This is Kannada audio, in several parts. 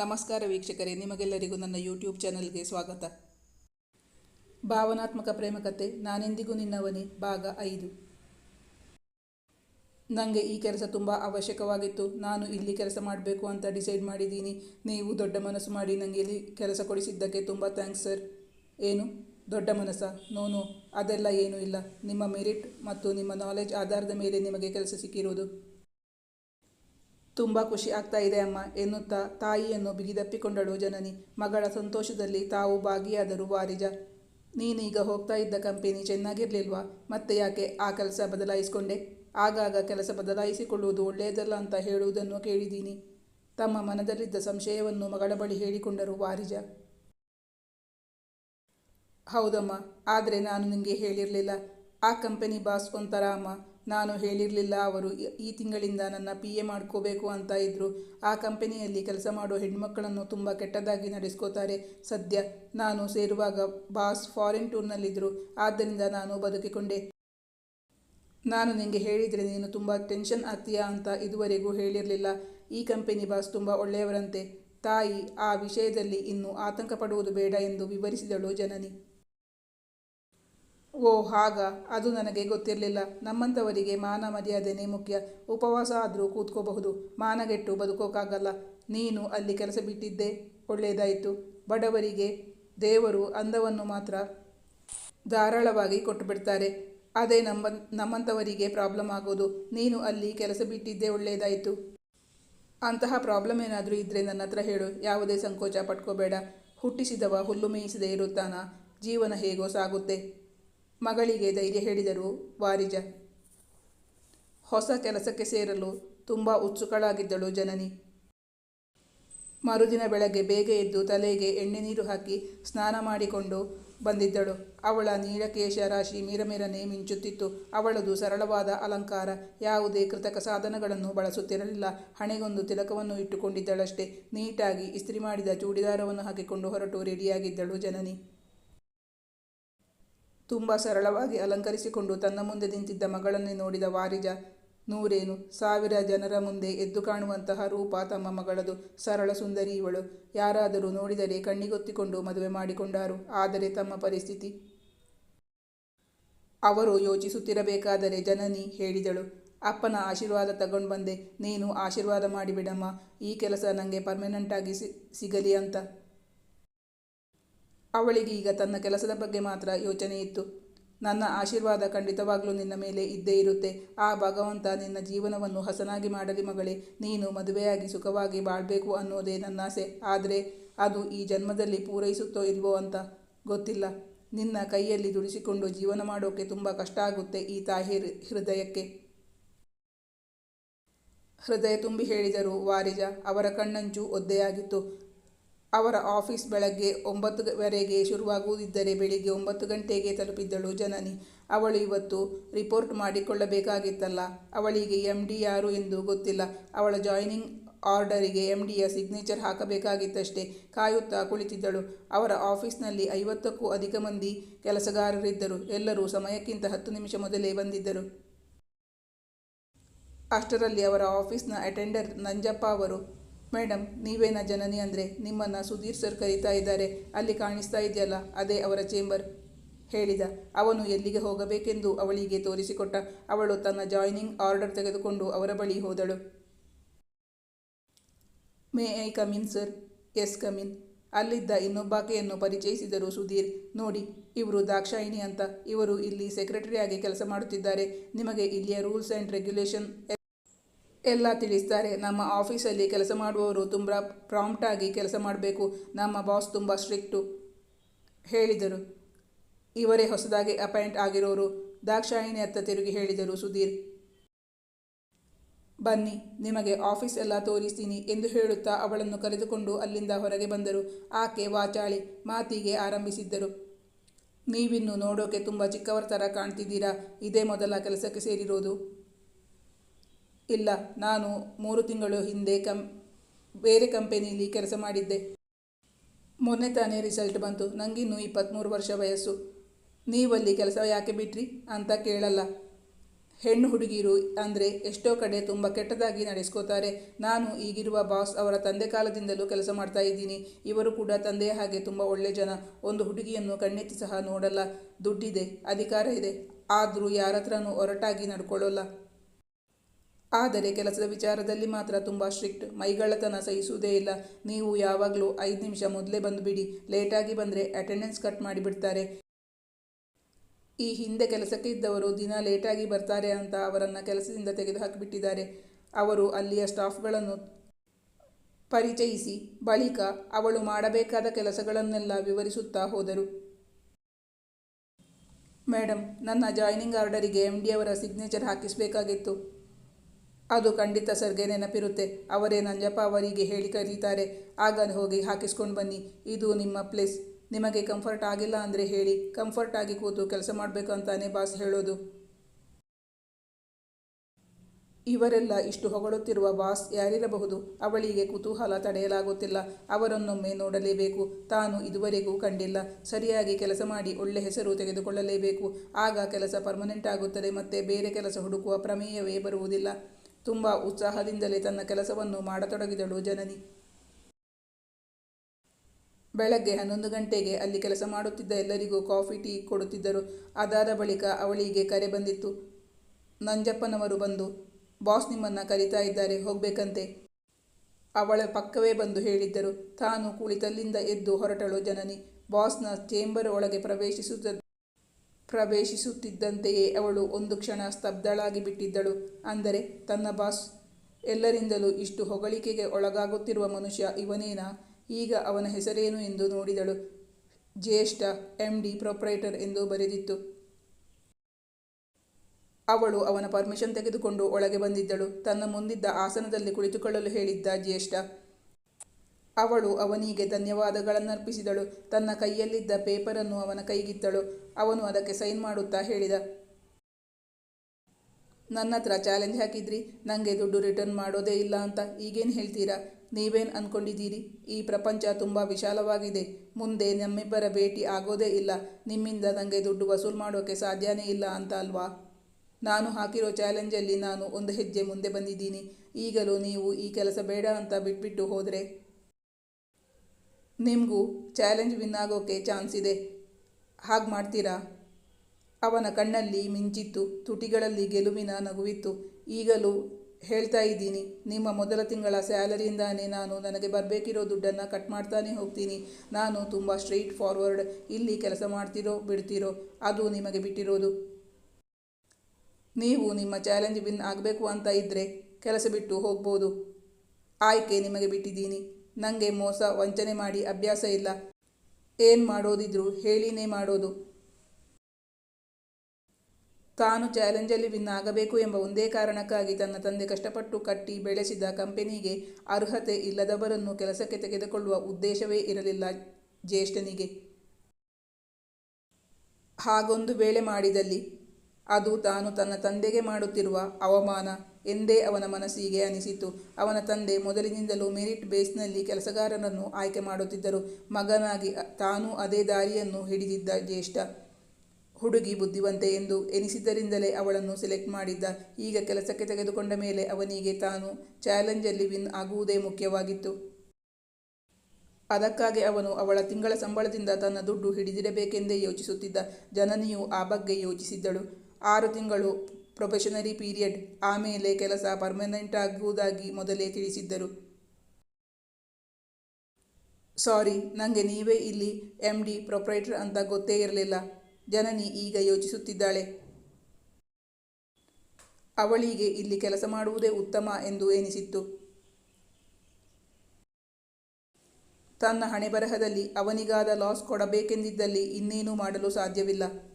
ನಮಸ್ಕಾರ ವೀಕ್ಷಕರೇ, ನಿಮಗೆಲ್ಲರಿಗೂ ನನ್ನ ಯೂಟ್ಯೂಬ್ ಚಾನಲ್ಗೆ ಸ್ವಾಗತ. ಭಾವನಾತ್ಮಕ ಪ್ರೇಮಕತೆ ನಾನೆಂದಿಗೂ ನಿನ್ನವನೇ, ಭಾಗ ಐದು. ನನಗೆ ಈ ಕೆಲಸ ತುಂಬ ಅವಶ್ಯಕವಾಗಿತ್ತು. ನಾನು ಇಲ್ಲಿ ಕೆಲಸ ಮಾಡಬೇಕು ಅಂತ ಡಿಸೈಡ್ ಮಾಡಿದ್ದೀನಿ. ನೀವು ದೊಡ್ಡ ಮನಸ್ಸು ಮಾಡಿ ನನಗೆ ಇಲ್ಲಿ ಕೆಲಸ ಕೊಡಿಸಿದ್ದಕ್ಕೆ ತುಂಬ ಥ್ಯಾಂಕ್ಸ್ ಸರ್ ಏನು? ದೊಡ್ಡ ಮನಸ್ಸ? ನೋನು ಅದೆಲ್ಲ ಏನೂ ಇಲ್ಲ. ನಿಮ್ಮ ಮೆರಿಟ್ ಮತ್ತು ನಿಮ್ಮ ನಾಲೆಜ್ ಆಧಾರದ ಮೇಲೆ ನಿಮಗೆ ಕೆಲಸ ಸಿಕ್ಕಿರೋದು. ತುಂಬ ಖುಷಿ ಆಗ್ತಾ ಇದೆ ಅಮ್ಮ ಎನ್ನುತ್ತಾ ತಾಯಿಯನ್ನು ಬಿಗಿದಪ್ಪಿಕೊಂಡಳು ಜನನಿ. ಮಗಳ ಸಂತೋಷದಲ್ಲಿ ತಾವು ಭಾಗಿಯಾದರು ವಾರಿಜ. ನೀನೀಗ ಹೋಗ್ತಾ ಇದ್ದ ಕಂಪೆನಿ ಚೆನ್ನಾಗಿರ್ಲಿಲ್ವಾ? ಮತ್ತೆ ಯಾಕೆ ಆ ಕೆಲಸ ಬದಲಾಯಿಸಿಕೊಂಡೆ? ಆಗಾಗ ಕೆಲಸ ಬದಲಾಯಿಸಿಕೊಳ್ಳುವುದು ಒಳ್ಳೆಯದಲ್ಲ ಅಂತ ಹೇಳುವುದನ್ನು ಕೇಳಿದ್ದೀನಿ. ತಮ್ಮ ಮನದಲ್ಲಿದ್ದ ಸಂಶಯವನ್ನು ಮಗಳ ಬಳಿ ಹೇಳಿಕೊಂಡರು ವಾರಿಜ. ಹೌದಮ್ಮ, ಆದರೆ ನಾನು ನಿಮಗೆ ಹೇಳಿರಲಿಲ್ಲ. ಆ ಕಂಪನಿ ಬಾಸ್ ಒಂಥರ ಅಮ್ಮ. ನಾನು ಹೇಳಿರಲಿಲ್ಲ, ಅವರು ಈ- ತಿಂಗಳಿಂದ ನನ್ನ ಪಿ ಎ ಮಾಡ್ಕೋಬೇಕು ಅಂತ ಇದ್ದರು ಆ ಕಂಪನಿಯಲ್ಲಿ ಕೆಲಸ ಮಾಡೋ ಹೆಣ್ಮಕ್ಕಳನ್ನು ತುಂಬ ಕೆಟ್ಟದಾಗಿ ನಡೆಸ್ಕೋತಾರೆ. ಸದ್ಯ ನಾನು ಸೇರುವಾಗ ಬಾಸ್ ಫಾರಿನ್ ಟೂರ್ನಲ್ಲಿದ್ದರು ಆದ್ದರಿಂದ ನಾನು ಬದುಕಿಕೊಂಡೆ. ನಾನು ನಿಮಗೆ ಹೇಳಿದರೆ ನೀನು ತುಂಬ ಟೆನ್ಷನ್ ಆಗ್ತೀಯಾ ಅಂತ ಇದುವರೆಗೂ ಹೇಳಿರಲಿಲ್ಲ. ಈ ಕಂಪನಿ ಬಾಸ್ ತುಂಬ ಒಳ್ಳೆಯವರಂತೆ. ತಾಯಿ ಆ ವಿಷಯದಲ್ಲಿ ಇನ್ನು ಆತಂಕ ಪಡುವುದು ಬೇಡ ಎಂದು ವಿವರಿಸಿದಳು ಜನನಿ. ಓ ಹಾಗ, ಅದು ನನಗೆ ಗೊತ್ತಿರಲಿಲ್ಲ. ನಮ್ಮಂಥವರಿಗೆ ಮಾನ ಮರ್ಯಾದೆನೇ ಮುಖ್ಯ. ಉಪವಾಸ ಆದರೂ ಕೂತ್ಕೋಬಹುದು. ಮಾನಗೆಟ್ಟು ಬದುಕೋಕ್ಕಾಗಲ್ಲ ನೀನು ಅಲ್ಲಿ ಕೆಲಸ ಬಿಟ್ಟಿದ್ದೆ. ಒಳ್ಳೆಯದಾಯಿತು ಬಡವರಿಗೆ ದೇವರು ಅಂದವನ್ನು ಮಾತ್ರ ಧಾರಾಳವಾಗಿ ಕೊಟ್ಟು ಬಿಡ್ತಾರೆ ಅದೇ ನಮ್ಮ ನಮ್ಮಂಥವರಿಗೆ ಪ್ರಾಬ್ಲಮ್ ಆಗೋದು. ನೀನು ಅಲ್ಲಿ ಕೆಲಸ ಬಿಟ್ಟಿದ್ದೇ ಒಳ್ಳೆಯದಾಯಿತು ಅಂತಹ ಪ್ರಾಬ್ಲಮ್ ಏನಾದರೂ ಇದ್ದರೆ ನನ್ನ ಹತ್ರ ಹೇಳು. ಯಾವುದೇ ಸಂಕೋಚ ಪಟ್ಕೋಬೇಡ. ಹುಟ್ಟಿಸಿದವ ಹುಲ್ಲು ಮೇಯಿಸದೇ ಇರುತ್ತಾನ? ಜೀವನ ಹೇಗೋ ಸಾಗುತ್ತೆ. ಮಗಳಿಗೆ ಧೈರ್ಯ ಹೇಳಿದರು ವಾರಿಜ. ಹೊಸ ಕೆಲಸಕ್ಕೆ ಸೇರಲು ತುಂಬ ಉತ್ಸುಕಳಾಗಿದ್ದಳು ಜನನಿ. ಮರುದಿನ ಬೆಳಗ್ಗೆ ಬೇಗ ಎದ್ದು ತಲೆಗೆ ಎಣ್ಣೆ ನೀರು ಹಾಕಿ ಸ್ನಾನ ಮಾಡಿಕೊಂಡು ಬಂದಿದ್ದಳು. ಅವಳ ನೀಳಕೇಶ ರಾಶಿ ಮೀರಮೀರನೆ ಮಿಂಚುತ್ತಿತ್ತು. ಅವಳದು ಸರಳವಾದ ಅಲಂಕಾರ, ಯಾವುದೇ ಕೃತಕ ಸಾಧನಗಳನ್ನು ಬಳಸುತ್ತಿರಲಿಲ್ಲ. ಹಣೆಗೊಂದು ತಿಲಕವನ್ನು ಇಟ್ಟುಕೊಂಡಿದ್ದಳಷ್ಟೇ. ನೀಟಾಗಿ ಇಸ್ತ್ರಿ ಮಾಡಿದ ಚೂಡಿದಾರವನ್ನು ಹಾಕಿಕೊಂಡು ಹೊರಟು ರೆಡಿಯಾಗಿದ್ದಳು ಜನನಿ. ತುಂಬ ಸರಳವಾಗಿ ಅಲಂಕರಿಸಿಕೊಂಡು ತನ್ನ ಮುಂದೆ ನಿಂತಿದ್ದ ಮಗಳನ್ನೇ ನೋಡಿದ ವಾರಿಜ, ನೂರೇನು? ಸಾವಿರ ಜನರ ಮುಂದೆ ಎದ್ದು ಕಾಣುವಂತಹ ರೂಪ ತಮ್ಮ ಮಗಳದು. ಸರಳ ಸುಂದರಿ ಇವಳು. ಯಾರಾದರೂ ನೋಡಿದರೆ ಕಣ್ಣಿಗೊತ್ತಿಕೊಂಡು ಮದುವೆ ಮಾಡಿಕೊಂಡಾರು. ಆದರೆ ತಮ್ಮ ಪರಿಸ್ಥಿತಿ ಅವರು ಯೋಚಿಸುತ್ತಿರಬೇಕಾದರೆ ಜನನಿ ಹೇಳಿದಳು. ಅಪ್ಪನ ಆಶೀರ್ವಾದ ತಗೊಂಡು ಬಂದೆ. ನೀನು ಆಶೀರ್ವಾದ ಮಾಡಿಬಿಡಮ್ಮ. ಈ ಕೆಲಸ ನನಗೆ ಪರ್ಮನೆಂಟಾಗಿ ಸಿಗಲಿ ಅಂತ. ಅವಳಿಗೆ ಈಗ ತನ್ನ ಕೆಲಸದ ಬಗ್ಗೆ ಮಾತ್ರ ಯೋಚನೆ ಇತ್ತು. ನನ್ನ ಆಶೀರ್ವಾದ ಖಂಡಿತವಾಗಲೂ ನಿನ್ನ ಮೇಲೆ ಇದ್ದೇ ಇರುತ್ತೆ. ಆ ಭಗವಂತ ನಿನ್ನ ಜೀವನವನ್ನು ಹಸನಾಗಿ ಮಾಡಲಿ ಮಗಳೇ. ನೀನು ಮದುವೆಯಾಗಿ ಸುಖವಾಗಿ ಬಾಳಬೇಕು ಅನ್ನೋದೇ ನನ್ನಾಸೆ ಆದರೆ ಅದು ಈ ಜನ್ಮದಲ್ಲಿ ಪೂರೈಸುತ್ತೋ ಇಲ್ವೋ ಅಂತ ಗೊತ್ತಿಲ್ಲ. ನಿನ್ನ ಕೈಯಲ್ಲಿ ದುಡಿಸಿಕೊಂಡು ಜೀವನ ಮಾಡೋಕ್ಕೆ ತುಂಬ ಕಷ್ಟ ಆಗುತ್ತೆ ಈ ತಾಯಿ ಹೃದಯಕ್ಕೆ. ಹೃದಯ ತುಂಬಿ ಹೇಳಿದರು ವಾರಿಜ. ಅವರ ಕಣ್ಣಂಚು ಒದ್ದೆಯಾಗಿತ್ತು. ಅವರ ಆಫೀಸ್ ಬೆಳಗ್ಗೆ ಒಂಬತ್ತುವರೆಗೆ ಶುರುವಾಗುವುದಿದ್ದರೆ ಬೆಳಿಗ್ಗೆ ಒಂಬತ್ತು ಗಂಟೆಗೆ ತಲುಪಿದ್ದಳು ಜನನಿ. ಅವಳು ಇವತ್ತು ರಿಪೋರ್ಟ್ ಮಾಡಿಕೊಳ್ಳಬೇಕಾಗಿತ್ತಲ್ಲ, ಅವಳಿಗೆ ಎಂ ಡಿ ಯಾರು ಎಂದು ಗೊತ್ತಿಲ್ಲ. ಅವಳ ಜಾಯ್ನಿಂಗ್ ಆರ್ಡರಿಗೆ ಎಂ ಡಿಯ ಸಿಗ್ನೇಚರ್ ಹಾಕಬೇಕಾಗಿತ್ತಷ್ಟೇ, ಕಾಯುತ್ತಾ ಕುಳಿತಿದ್ದಳು. ಅವರ ಆಫೀಸ್ನಲ್ಲಿ ಐವತ್ತಕ್ಕೂ ಅಧಿಕ ಮಂದಿ ಕೆಲಸಗಾರರಿದ್ದರು. ಎಲ್ಲರೂ ಸಮಯಕ್ಕಿಂತ ಹತ್ತು ನಿಮಿಷ ಮೊದಲೇ ಬಂದಿದ್ದರು. ಅಷ್ಟರಲ್ಲಿ ಅವರ ಆಫೀಸ್ನ ಅಟೆಂಡರ್ ನಂಜಪ್ಪ ಅವರು ಮೇಡಮ್ ನೀವೇನ ಜನನಿ ಅಂದರೆ ನಿಮ್ಮನ್ನು ಸುಧೀರ್ ಸರ್ ಕರೀತಾ ಇದ್ದಾರೆ. ಅಲ್ಲಿ ಕಾಣಿಸ್ತಾ ಇದೆಯಲ್ಲ, ಅದೇ ಅವರ ಚೇಂಬರ್. ಹೇಳಿದ, ಅವನು ಎಲ್ಲಿಗೆ ಹೋಗಬೇಕೆಂದು ಅವಳಿಗೆ ತೋರಿಸಿಕೊಟ್ಟ. ಅವಳು ತನ್ನ ಜಾಯ್ನಿಂಗ್ ಆರ್ಡರ್ ತೆಗೆದುಕೊಂಡು ಅವರ ಬಳಿ ಹೋದಳು. May I come in sir. Yes come in ಅಲ್ಲಿದ್ದ ಇನ್ನೊಬ್ಬಾಕೆಯನ್ನು ಪರಿಚಯಿಸಿದರು ಸುಧೀರ್. ನೋಡಿ, ಇವರು ದಾಕ್ಷಾಯಿಣಿ ಅಂತ. ಇವರು ಇಲ್ಲಿ ಸೆಕ್ರೆಟರಿಯಾಗಿ ಕೆಲಸ ಮಾಡುತ್ತಿದ್ದಾರೆ. ನಿಮಗೆ ಇಲ್ಲಿಯ ರೂಲ್ಸ್ ಆ್ಯಂಡ್ ರೆಗ್ಯುಲೇಷನ್ ಎಲ್ಲ ತಿಳಿಸ್ತಾರೆ. ನಮ್ಮ ಆಫೀಸಲ್ಲಿ ಕೆಲಸ ಮಾಡುವವರು ತುಂಬ ಪ್ರಾಂಪ್ಟಾಗಿ ಕೆಲಸ ಮಾಡಬೇಕು. ನಮ್ಮ ಬಾಸ್ ತುಂಬ ಸ್ಟ್ರಿಕ್ಟು ಹೇಳಿದರು. ಇವರೇ ಹೊಸದಾಗಿ ಅಪಾಯಿಂಟ್ ಆಗಿರೋರು. ದಾಕ್ಷಾಯಿಣಿ ಅತ್ತ ತಿರುಗಿ ಹೇಳಿದರು, ಸುಧೀರ್, ಬನ್ನಿ, ನಿಮಗೆ ಆಫೀಸ್ ಎಲ್ಲ ತೋರಿಸ್ತೀನಿ ಎಂದು ಹೇಳುತ್ತಾ ಅವಳನ್ನು ಕರೆದುಕೊಂಡು ಅಲ್ಲಿಂದ ಹೊರಗೆ ಬಂದರು. ಆಕೆ ವಾಚಾಳಿ ಮಾತಿಗೆ ಆರಂಭಿಸಿದ್ದರು. ನೀವಿನ್ನು ನೋಡೋಕೆ ತುಂಬ ಚಿಕ್ಕವರ ಥರ ಕಾಣ್ತಿದ್ದೀರಾ? ಇದೇ ಮೊದಲ ಕೆಲಸಕ್ಕೆ ಸೇರಿರೋದು. ಇಲ್ಲ, ನಾನು ಮೂರು ತಿಂಗಳು ಹಿಂದೆ ಕಂ, ಬೇರೆ ಕಂಪೆನಿಯಲ್ಲಿ ಕೆಲಸ ಮಾಡಿದ್ದೆ. ಮೊನ್ನೆ ತಾನೇ ರಿಸಲ್ಟ್ ಬಂತು. ನನಗಿನ್ನೂ ಇಪ್ಪತ್ತ್ಮೂರು ವರ್ಷ ವಯಸ್ಸು. ನೀವಲ್ಲಿ ಕೆಲಸ ಯಾಕೆ ಬಿಟ್ರಿ ಅಂತ ಕೇಳಲ್ಲ. ಹೆಣ್ಣು ಹುಡುಗಿರು ಅಂದರೆ ಎಷ್ಟೋ ಕಡೆ ತುಂಬ ಕೆಟ್ಟದಾಗಿ ನಡೆಸ್ಕೋತಾರೆ. ನಾನು ಈಗಿರುವ ಬಾಸ್ ಅವರ ತಂದೆ ಕಾಲದಿಂದಲೂ ಕೆಲಸ ಮಾಡ್ತಾ ಇದ್ದೀನಿ. ಇವರು ಕೂಡ ತಂದೆಯ ಹಾಗೆ ತುಂಬ ಒಳ್ಳೆ ಜನ. ಒಂದು ಹುಡುಗಿಯನ್ನು ಕಣ್ಣೆತ್ತಿ ಸಹ ನೋಡಲ್ಲ. ದುಡ್ಡಿದೆ, ಅಧಿಕಾರ ಇದೆ. ಆದರೂ ಯಾರತ್ರನೂ ಒರಟಾಗಿ ನಡ್ಕೊಳ್ಳೋಲ್ಲ. ಆದರೆ ಕೆಲಸದ ವಿಚಾರದಲ್ಲಿ ಮಾತ್ರ ತುಂಬ ಸ್ಟ್ರಿಕ್ಟ್. ಮೈಗಳತನ ಸಹಿಸುವುದೇ ಇಲ್ಲ. ನೀವು ಯಾವಾಗಲೂ ಐದು ನಿಮಿಷ ಮೊದಲೇ ಬಂದುಬಿಡಿ. ಲೇಟಾಗಿ ಬಂದರೆ ಅಟೆಂಡೆನ್ಸ್ ಕಟ್ ಮಾಡಿಬಿಡ್ತಾರೆ. ಈ ಹಿಂದೆ ಕೆಲಸಕ್ಕೆ ಇದ್ದವರು ದಿನ ಲೇಟಾಗಿ ಬರ್ತಾರೆ ಅಂತ ಅವರನ್ನು ಕೆಲಸದಿಂದ ತೆಗೆದುಹಾಕಿಬಿಟ್ಟಿದ್ದಾರೆ. ಅವರು ಅಲ್ಲಿಯ ಸ್ಟಾಫ್ಗಳನ್ನು ಪರಿಚಯಿಸಿ, ಬಳಿಕ ಅವಳು ಮಾಡಬೇಕಾದ ಕೆಲಸಗಳನ್ನೆಲ್ಲ ವಿವರಿಸುತ್ತಾ ಹೋದರು. ಮೇಡಮ್ ನನ್ನ ಜಾಯ್ನಿಂಗ್ ಆರ್ಡರಿಗೆ ಎಂ ಡಿ ಅವರ ಸಿಗ್ನೇಚರ್ ಹಾಕಿಸಬೇಕಾಗಿತ್ತು. ಅದು ಖಂಡಿತ ಸರ್ಗೆ ನೆನಪಿರುತ್ತೆ. ಅವರೇ ನಂಜಪ್ಪ ಅವರಿಗೆ ಹೇಳಿ ಕರೀತಾರೆ. ಆಗ ಹೋಗಿ ಹಾಕಿಸ್ಕೊಂಡು ಬನ್ನಿ. ಇದು ನಿಮ್ಮ ಪ್ಲೇಸ್. ನಿಮಗೆ ಕಂಫರ್ಟ್ ಆಗಿಲ್ಲ ಅಂದರೆ ಹೇಳಿ. ಕಂಫರ್ಟ್ ಆಗಿ ಕೂತು ಕೆಲಸ ಮಾಡಬೇಕು ಅಂತಾನೆ ಬಾಸ್ ಹೇಳೋದು. ಇವರೆಲ್ಲ ಇಷ್ಟು ಹೊಗಳುತ್ತಿರುವ ಬಾಸ್ ಯಾರಿರಬಹುದು? ಅವಳಿಗೆ ಕುತೂಹಲ ತಡೆಯಲಾಗುತ್ತಿಲ್ಲ. ಅವರನ್ನೊಮ್ಮೆ ನೋಡಲೇಬೇಕು. ತಾನು ಇದುವರೆಗೂ ಕಂಡಿಲ್ಲ. ಸರಿಯಾಗಿ ಕೆಲಸ ಮಾಡಿ ಒಳ್ಳೆ ಹೆಸರು ತೆಗೆದುಕೊಳ್ಳಲೇಬೇಕು. ಆಗ ಕೆಲಸ ಪರ್ಮನೆಂಟ್ ಆಗುತ್ತದೆ ಮತ್ತೆ ಬೇರೆ ಕೆಲಸ ಹುಡುಕುವ ಪ್ರಮೇಯವೇ ಬರುವುದಿಲ್ಲ. ತುಂಬ ಉತ್ಸಾಹದಿಂದಲೇ ತನ್ನ ಕೆಲಸವನ್ನು ಮಾಡತೊಡಗಿದಳು ಜನನಿ. ಬೆಳಗ್ಗೆ ಹನ್ನೊಂದು ಗಂಟೆಗೆ ಅಲ್ಲಿ ಕೆಲಸ ಮಾಡುತ್ತಿದ್ದ ಎಲ್ಲರಿಗೂ ಕಾಫಿ, ಟೀ ಕೊಡುತ್ತಿದ್ದರು. ಅದಾದ ಬಳಿಕ ಅವಳಿಗೆ ಕರೆ ಬಂದಿತ್ತು. ನಂಜಪ್ಪನವರು ಬಂದು, ಬಾಸ್ ನಿಮ್ಮನ್ನು ಕರೀತಾ ಇದ್ದಾರೆ, ಹೋಗಬೇಕಂತೆ. ಅವಳ ಪಕ್ಕವೇ ಬಂದು ಹೇಳಿದ್ದರು. ತಾನು ಕುಳಿತಲ್ಲಿಂದ ಎದ್ದು ಹೊರಟಳು ಜನನಿ. ಬಾಸ್ನ ಚೇಂಬರ್ ಒಳಗೆ ಪ್ರವೇಶಿಸುತ್ತ ಪ್ರವೇಶಿಸುತ್ತಿದ್ದಂತೆಯೇ ಅವಳು ಒಂದು ಕ್ಷಣ ಸ್ತಬ್ಧಳಾಗಿ ಬಿಟ್ಟಿದ್ದಳು. ಅಂದರೆ, ತನ್ನ ಬಾಸ್, ಎಲ್ಲರಿಂದಲೂ ಇಷ್ಟು ಹೊಗಳಿಕೆಗೆ ಒಳಗಾಗುತ್ತಿರುವ ಮನುಷ್ಯ ಇವನೇನಾ? ಈಗ ಅವನ ಹೆಸರೇನು ಎಂದು ನೋಡಿದಳು. ಜ್ಯೇಷ್ಠ ಎಂ ಡಿ ಪ್ರೊಪ್ರೈಟರ್ ಎಂದು ಬರೆದಿತ್ತು. ಅವಳು ಅವನ ಪರ್ಮಿಷನ್ ತೆಗೆದುಕೊಂಡು ಒಳಗೆ ಬಂದಿದ್ದಳು. ತನ್ನ ಮುಂದಿದ್ದ ಆಸನದಲ್ಲಿ ಕುಳಿತುಕೊಳ್ಳಲು ಹೇಳಿದ್ದ ಜ್ಯೇಷ್ಠ ಅವಳು ಅವನಿಗೆ ಧನ್ಯವಾದಗಳನ್ನರ್ಪಿಸಿದಳು. ತನ್ನ ಕೈಯಲ್ಲಿದ್ದ ಪೇಪರನ್ನು ಅವನ ಕೈಗಿತ್ತಳು. ಅವನು ಅದಕ್ಕೆ ಸೈನ್ ಮಾಡುತ್ತಾ ಹೇಳಿದ ನನ್ನ ಹತ್ರ ಚಾಲೆಂಜ್ ಹಾಕಿದ್ರಿ. ನನಗೆ ದುಡ್ಡು ರಿಟರ್ನ್ ಮಾಡೋದೇ ಇಲ್ಲ ಅಂತ ಈಗೇನು ಹೇಳ್ತೀರಾ? ನೀವೇನು ಅಂದ್ಕೊಂಡಿದ್ದೀರಿ ಈ ಪ್ರಪಂಚ ತುಂಬ ವಿಶಾಲವಾಗಿದೆ. ಮುಂದೆ ನಮ್ಮಿಬ್ಬರ ಭೇಟಿ ಆಗೋದೇ ಇಲ್ಲ. ನಿಮ್ಮಿಂದ ನನಗೆ ದುಡ್ಡು ವಸೂಲು ಮಾಡೋಕ್ಕೆ ಸಾಧ್ಯನೇ ಇಲ್ಲ ಅಂತ ಅಲ್ವಾ? ನಾನು ಹಾಕಿರೋ ಚಾಲೆಂಜಲ್ಲಿ ನಾನು ಒಂದು ಹೆಜ್ಜೆ ಮುಂದೆ ಬಂದಿದ್ದೀನಿ. ಈಗಲೂ ನೀವು ಈ ಕೆಲಸ ಬೇಡ ಅಂತ ಬಿಟ್ಬಿಟ್ಟು ಹೋದರೆ ನಿಮಗೂ ಚಾಲೆಂಜ್ ವಿನ್ ಆಗೋಕ್ಕೆ ಚಾನ್ಸ್ ಇದೆ. ಹಾಗೆ ಮಾಡ್ತೀರಾ? ಅವನ ಕಣ್ಣಲ್ಲಿ ಮಿಂಚಿತ್ತು, ತುಟಿಗಳಲ್ಲಿ ಗೆಲುವಿನ ನಗುವಿತ್ತು. ಈಗಲೂ ಹೇಳ್ತಾ ಇದ್ದೀನಿ, ನಿಮ್ಮ ಮೊದಲ ತಿಂಗಳ ಸ್ಯಾಲರಿಯಿಂದಾನೇ ನಾನು ನನಗೆ ಬರಬೇಕಿರೋ ದುಡ್ಡನ್ನು ಕಟ್ ಮಾಡ್ತಾನೆ ಹೋಗ್ತೀನಿ. ನಾನು ತುಂಬ ಸ್ಟ್ರೈಟ್ ಫಾರ್ವರ್ಡ್, ಇಲ್ಲಿ ಕೆಲಸ ಮಾಡ್ತಿರೋ, ಬಿಡ್ತಿರೋ, ಅದು ನಿಮಗೆ ಬಿಟ್ಟಿರೋದು. ನೀವು ನಿಮ್ಮ ಚಾಲೆಂಜ್ ವಿನ್ ಆಗಬೇಕು ಅಂತ ಇದ್ದರೆ ಕೆಲಸ ಬಿಟ್ಟು ಹೋಗ್ಬೋದು. ಆಯ್ಕೆ ನಿಮಗೆ ಬಿಟ್ಟಿದ್ದೀನಿ. ನನಗೆ ಮೋಸ, ವಂಚನೆ ಮಾಡಿ ಅಭ್ಯಾಸ ಇಲ್ಲ. ಏನು ಮಾಡೋದಿದ್ರು ಹೇಳಿನೇ ಮಾಡೋದು. ತಾನು ಚಾಲೆಂಜಲ್ಲಿ ವಿನ್ ಆಗಬೇಕು ಎಂಬ ಒಂದೇ ಕಾರಣಕ್ಕಾಗಿ ತನ್ನ ತಂದೆ ಕಷ್ಟಪಟ್ಟು ಕಟ್ಟಿ ಬೆಳೆಸಿದ ಕಂಪನಿಗೆ ಅರ್ಹತೆ ಇಲ್ಲದವರನ್ನು ಕೆಲಸಕ್ಕೆ ತೆಗೆದುಕೊಳ್ಳುವ ಉದ್ದೇಶವೇ ಇರಲಿಲ್ಲ ಜ್ಯೇಷ್ಠನಿಗೆ. ಹಾಗೊಂದು ವೇಳೆ ಮಾಡಿದಲ್ಲಿ ಅದು ತಾನು ತನ್ನ ತಂದೆಗೆ ಮಾಡುತ್ತಿರುವ ಅವಮಾನ ಎಂದೇ ಅವನ ಮನಸ್ಸಿಗೆ ಅನಿಸಿತು. ಅವನ ತಂದೆ ಮೊದಲಿನಿಂದಲೂ ಮೆರಿಟ್ ಬೇಸ್ನಲ್ಲಿ ಕೆಲಸಗಾರರನ್ನು ಆಯ್ಕೆ ಮಾಡುತ್ತಿದ್ದರು. ಮಗನಾಗಿ ತಾನೂ ಅದೇ ದಾರಿಯನ್ನು ಹಿಡಿದಿದ್ದ ಜ್ಯೇಷ್ಠ. ಹುಡುಗಿ ಬುದ್ಧಿವಂತೆ ಎಂದು ಎನಿಸಿದ್ದರಿಂದಲೇ ಅವಳನ್ನು ಸೆಲೆಕ್ಟ್ ಮಾಡಿದ್ದ. ಈಗ ಕೆಲಸಕ್ಕೆ ತೆಗೆದುಕೊಂಡ ಮೇಲೆ ಅವನಿಗೆ ತಾನು ಚಾಲೆಂಜಲ್ಲಿ ವಿನ್ ಆಗುವುದೇ ಮುಖ್ಯವಾಗಿತ್ತು. ಅದಕ್ಕಾಗಿ ಅವನು ಅವಳ ತಿಂಗಳ ಸಂಬಳದಿಂದ ತನ್ನ ದುಡ್ಡು ಹಿಡಿದಿಡಬೇಕೆಂದೇ ಯೋಚಿಸುತ್ತಿದ್ದ. ಜನನಿಯು ಆ ಬಗ್ಗೆ ಯೋಚಿಸಿದ್ದಳು. ಆರು ತಿಂಗಳು ಪ್ರೊಫೆಷನರಿ ಪೀರಿಯಡ್ ಆಮೇಲೆ ಕೆಲಸ ಪರ್ಮನೆಂಟ್ ಆಗುವುದಾಗಿ ಮೊದಲೇ ತಿಳಿಸಿದ್ದರು. ಸಾರಿ ನನಗೆ ನೀವೇ ಇಲ್ಲಿ ಎಂ ಡಿ ಪ್ರೊಪ್ರೈಟರ್ ಅಂತ ಗೊತ್ತೇ ಇರಲಿಲ್ಲ. ಜನನಿ ಈಗ ಯೋಚಿಸುತ್ತಿದ್ದಾಳೆ. ಅವಳಿಗೆ ಇಲ್ಲಿ ಕೆಲಸ ಮಾಡುವುದೇ ಉತ್ತಮ ಎಂದು ಎನಿಸಿತ್ತು. ತನ್ನ ಹಣೆಬರಹದಲ್ಲಿ ಅವನಿಗಾದ ಲಾಸ್ ಕೊಡಬೇಕೆಂದಿದ್ದಲ್ಲಿ ಇನ್ನೇನೂ ಮಾಡಲು ಸಾಧ್ಯವಿಲ್ಲ.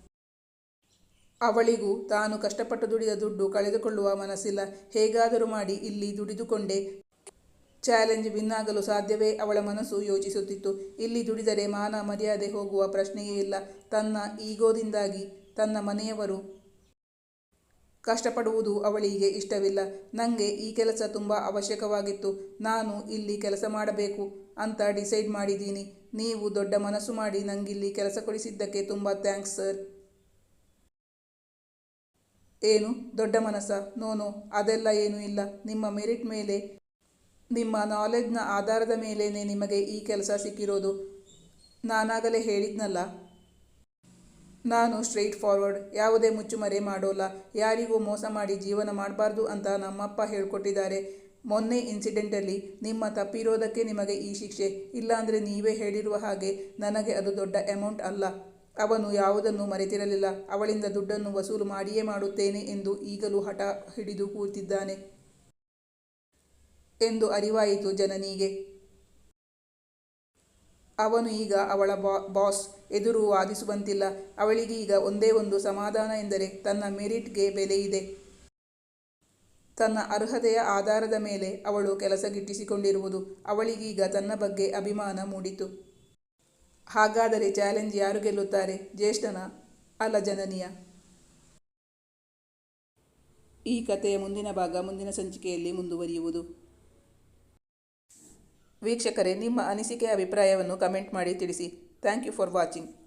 ಅವಳಿಗೂ ತಾನು ಕಷ್ಟಪಟ್ಟು ದುಡಿದ ದುಡ್ಡು ಕಳೆದುಕೊಳ್ಳುವ ಮನಸ್ಸಿಲ್ಲ. ಹೇಗಾದರೂ ಮಾಡಿ ಇಲ್ಲಿ ದುಡಿದುಕೊಂಡೆ. ಚಾಲೆಂಜ್ ವಿನ್ನಾಗಲು ಸಾಧ್ಯವೇ ಅವಳ ಮನಸ್ಸು ಯೋಚಿಸುತ್ತಿತ್ತು. ಇಲ್ಲಿ ದುಡಿದರೆ ಮಾನ ಮರ್ಯಾದೆ ಹೋಗುವ ಪ್ರಶ್ನೆಯೇ ಇಲ್ಲ. ತನ್ನ ಈಗೋದಿಂದಾಗಿ ತನ್ನ ಮನೆಯವರು ಕಷ್ಟಪಡುವುದು ಅವಳಿಗೆ ಇಷ್ಟವಿಲ್ಲ. ನನಗೆ ಈ ಕೆಲಸ ತುಂಬ ಅವಶ್ಯಕವಾಗಿತ್ತು. ನಾನು ಇಲ್ಲಿ ಕೆಲಸ ಮಾಡಬೇಕು ಅಂತ ಡಿಸೈಡ್ ಮಾಡಿದ್ದೀನಿ. ನೀವು ದೊಡ್ಡ ಮನಸ್ಸು ಮಾಡಿ ನನಗಿಲ್ಲಿ ಕೆಲಸ ಕೊಡಿಸಿದ್ದಕ್ಕೆ ತುಂಬ ಥ್ಯಾಂಕ್ಸ್, ಸರ್. ಏನು? ದೊಡ್ಡ ಮನಸ್ಸ? ನೋನು ಅದೆಲ್ಲ ಏನೂ ಇಲ್ಲ. ನಿಮ್ಮ ಮೆರಿಟ್ ಮೇಲೆ, ನಿಮ್ಮ ನಾಲೆಡ್ಜ್ನ ಆಧಾರದ ಮೇಲೇ ನಿಮಗೆ ಈ ಕೆಲಸ ಸಿಕ್ಕಿರೋದು. ನಾನಾಗಲೇ ಹೇಳಿದ್ನಲ್ಲ. ನಾನು ಸ್ಟ್ರೈಟ್ ಫಾರ್ವರ್ಡ್, ಯಾವುದೇ ಮುಚ್ಚುಮರೆ ಮಾಡೋಲ್ಲ. ಯಾರಿಗೂ ಮೋಸ ಮಾಡಿ ಜೀವನ ಮಾಡಬಾರ್ದು ಅಂತ ನಮ್ಮಪ್ಪ ಹೇಳ್ಕೊಟ್ಟಿದ್ದಾರೆ. ಮೊನ್ನೆ ಇನ್ಸಿಡೆಂಟಲ್ಲಿ ನಿಮ್ಮ ತಪ್ಪಿರೋದಕ್ಕೆ ನಿಮಗೆ ಈ ಶಿಕ್ಷೆ. ಇಲ್ಲಾಂದರೆ ನೀವೇ ಹೇಳಿರುವ ಹಾಗೆ ನನಗೆ ಅದು ದೊಡ್ಡ ಅಮೌಂಟ್ ಅಲ್ಲ. ಅವನು ಯಾವುದನ್ನು ಮರೆತಿರಲಿಲ್ಲ. ಅವಳಿಂದ ದುಡ್ಡನ್ನು ವಸೂಲು ಮಾಡಿಯೇ ಮಾಡುತ್ತೇನೆ ಎಂದು ಈಗಲೂ ಹಠ ಹಿಡಿದು ಕೂತಿದ್ದಾನೆ. ಎಂದು ಅರಿವಾಯಿತು ಜನನಿಗೆ. ಅವನು ಈಗ ಅವಳ ಬಾಸ್ ಎದುರು ವಾದಿಸುವಂತಿಲ್ಲ. ಅವಳಿಗೀಗ ಒಂದೇ ಒಂದು ಸಮಾಧಾನ ಎಂದರೆ ತನ್ನ ಮೆರಿಟ್ಗೆ ಬೆಲೆ ಇದೆ. ತನ್ನ ಅರ್ಹತೆಯ ಆಧಾರದ ಮೇಲೆ ಅವಳು ಕೆಲಸ ಗಿಟ್ಟಿಸಿಕೊಂಡಿರುವುದು. ಅವಳಿಗೀಗ ತನ್ನ ಬಗ್ಗೆ ಅಭಿಮಾನ ಮೂಡಿತು. ಹಾಗಾದರೆ ಚಾಲೆಂಜ್ ಯಾರು ಗೆಲ್ಲುತ್ತಾರೆ? ಜ್ಯೇಷ್ಠನ? ಅಲ್ಲ ಜನನಿಯ. ಈ ಕಥೆಯ ಮುಂದಿನ ಭಾಗ ಮುಂದಿನ ಸಂಚಿಕೆಯಲ್ಲಿ ಮುಂದುವರಿಯುವುದು. ವೀಕ್ಷಕರೇ, ನಿಮ್ಮ ಅನಿಸಿಕೆ, ಅಭಿಪ್ರಾಯವನ್ನು ಕಮೆಂಟ್ ಮಾಡಿ ತಿಳಿಸಿ. Thank you for watching